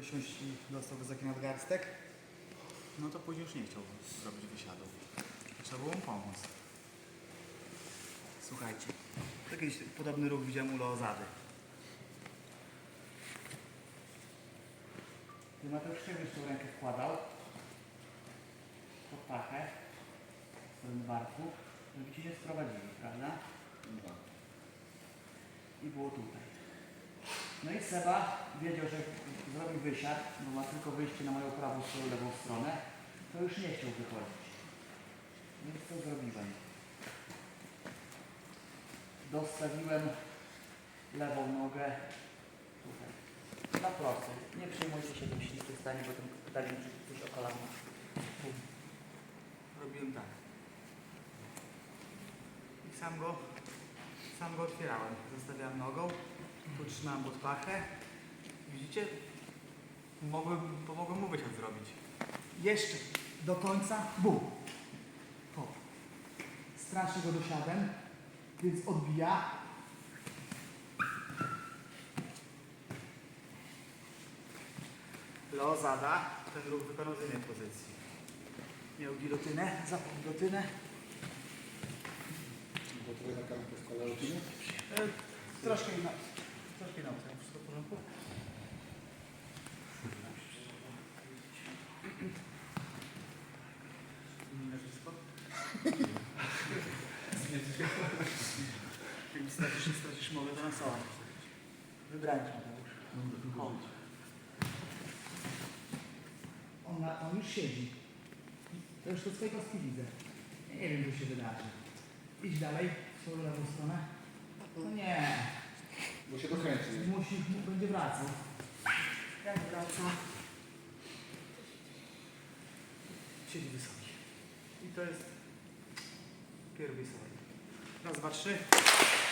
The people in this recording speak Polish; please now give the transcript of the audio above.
wysiąść i dostał wysoki nadgarstek, no to później już nie chciał robić wysiadu. Trzeba było mu pomóc. Słuchajcie, jakiś podobny ruch widziałem u Leozady. Gdy Mateusz jeszcze rękę wkładał pod pachę, w stronę barku, żebyście się sprowadzili, prawda? I było tutaj. No i Seba wiedział, że zrobi wysiad, bo ma tylko wyjście na moją prawą swoją lewą stronę, to już nie chciał wychodzić. Więc co zrobiłem? Dostawiłem lewą nogę tutaj. Na prostej. Nie przejmujcie się tym śliskim stanie, bo tym pytaniem coś o kolano. Bum. Robiłem tak. I sam go, sam go otwierałem. Zostawiałem nogą, trzymałem pod pachę. Widzicie? Mogłem, pomogłem mu zrobić. Jeszcze do końca, bum. Hop. Straszę go dosiadem, więc odbija. Leo zada, ten ruch wykonał z innej pozycji. Miał gilotynę, zapał gilotynę. Bo trochę taka po rutiny. E, troszkę inna, Jak stracisz, stracisz mogę, to na sałę. Wybrałem Mateusz. Chodź. On, on już siedzi. To już to swoje kostki widzę. Nie wiem, co się wydarzy. Idź dalej, w swoją lewą stronę. No nie, Bo się dokręci. musi, mu- będzie wracał. Jak wraca? Siedzi wysoki. I to jest pierwszy sorry. Raz, dwa, trzy.